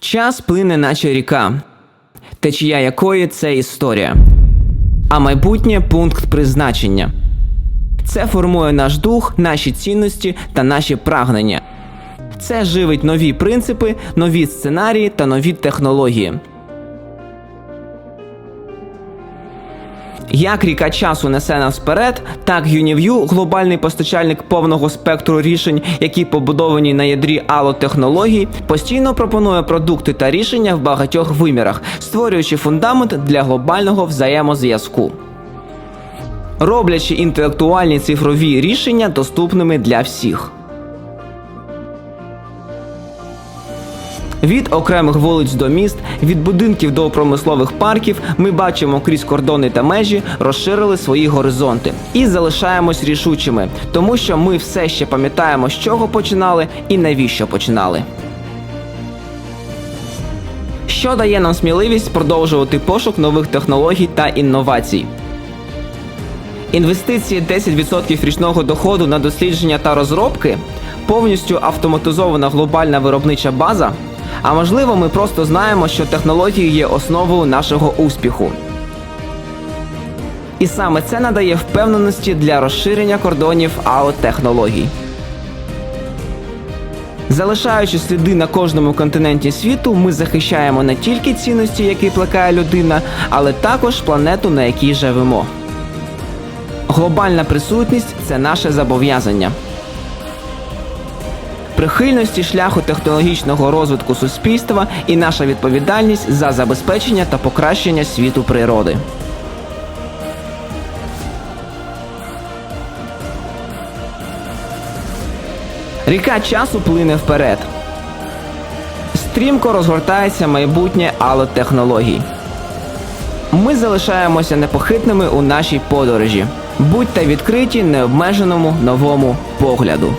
Час плине, наче ріка, течія якої це історія, а майбутнє пункт призначення. Це формує наш дух, наші цінності та наші прагнення. Це живить нові принципи, нові сценарії та нові технології. Як ріка часу несе нас вперед, так UniView – глобальний постачальник повного спектру рішень, які побудовані на ядрі ало-технологій, постійно пропонує продукти та рішення в багатьох вимірах, створюючи фундамент для глобального взаємозв'язку. Роблячи інтелектуальні цифрові рішення доступними для всіх. Від окремих вулиць до міст, від будинків до промислових парків ми бачимо крізь кордони та межі розширили свої горизонти і залишаємось рішучими, тому що ми все ще пам'ятаємо, з чого починали і навіщо починали. Що дає нам сміливість продовжувати пошук нових технологій та інновацій. Інвестиції 10% річного доходу на дослідження та розробки, повністю автоматизована глобальна виробнича база. А можливо, ми просто знаємо, що технології є основою нашого успіху. І саме це надає впевненості для розширення кордонів АО-технологій. Залишаючи сліди на кожному континенті світу, ми захищаємо не тільки цінності, які плекає людина, але також планету, на якій живемо. Глобальна присутність це наше зобов'язання. Прихильності шляху технологічного розвитку суспільства і наша відповідальність за забезпечення та покращення світу природи. Ріка часу плине вперед. Стрімко розгортається майбутнє алотехнологій. Ми залишаємося непохитними у нашій подорожі. Будьте відкриті необмеженому новому погляду.